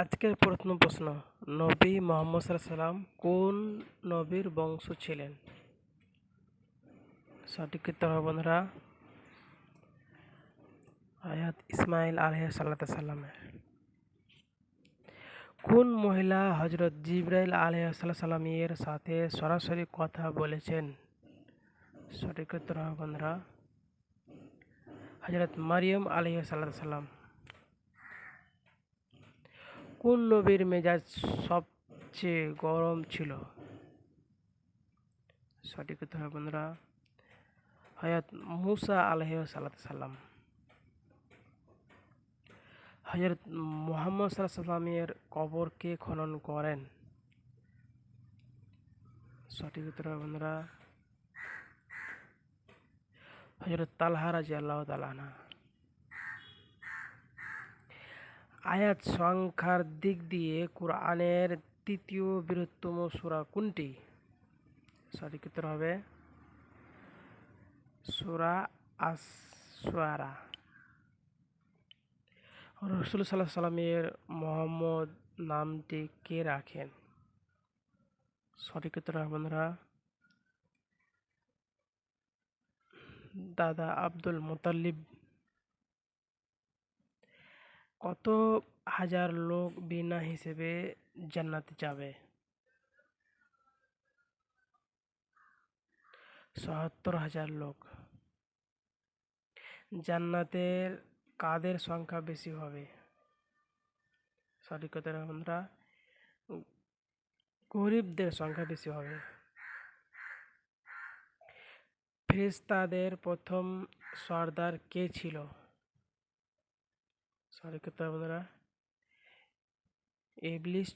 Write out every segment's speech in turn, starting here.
আজকের প্রথম প্রশ্ন, নবী মোহাম্মদ সাল্লাম কোন নবীর বংশ ছিলেন? সঠিক বন্ধুরা, আয়াত ইসমাইল আলহ সাল্লামের কোন মহিলা হজরত জিব্রাইল আলহ সাল্লামের সাথে সরাসরি কথা বলেছেন? সঠিক বন্ধুরা হজরত মারিয়াম আলহ সাল্লাম কোন নবীর মেজাজ সবচেয়ে গরম ছিল। সঠিক উত্তর হবে বন্ধুরা হয়াত মুসা আলহ সাল্লাম হজরত মোহাম্মদ সাল্লামের কবরকে খনন করেন? সঠিক উত্তর হবে বন্ধুরা হজরত তালহা রাজি আল্লাহ তালানা আয়াত সংখ্যার দিক দিয়ে কোরআনের তৃতীয় বৃহত্তম সুরা কোনটি? সঠিক উত্তর হবে সুরা আসওয়ারা রসুল সাল্লাহ সাল্লামের মোহাম্মদ নামটি কে রাখেন? সঠিক উত্তর বন্ধুরা দাদা আব্দুল মোতাল্লিব কত হাজার লোক বিনা হিসেবে জান্নাতে যাবে? সত্তর হাজার লোক। জান্নাতের কাদের সংখ্যা বেশি হবে? সঠিক কথা বন্ধুরা গরিবদের সংখ্যা বেশি হবে। ফেরেশতাদের প্রথম সর্দার কে ছিল? সরি করতে হবে বন্ধুরা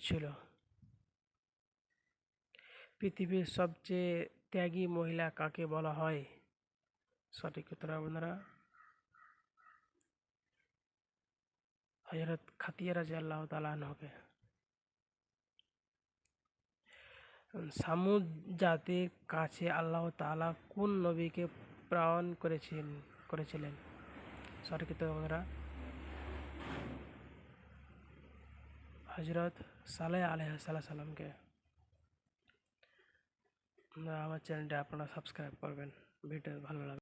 ছিল। পৃথিবীর সবচেয়ে ত্যাগী মহিলা কাকে বলা হয়? সঠিক উত্তর বন্ধুরা হজরত খাতিয়া রাজি আল্লাহ তালাহকে সামুদ জাতির কাছে আল্লাহ তালা কোন নবীকে প্রাণ করেছেন, করেছিলেন? সঠিক উত্তর বন্ধুরা হজরত সালেহ আলহ সাল্লামকে আমার চ্যানেলটা আপনারা সাবস্ক্রাইব করবেন। ভিডিও ভালো লাগবে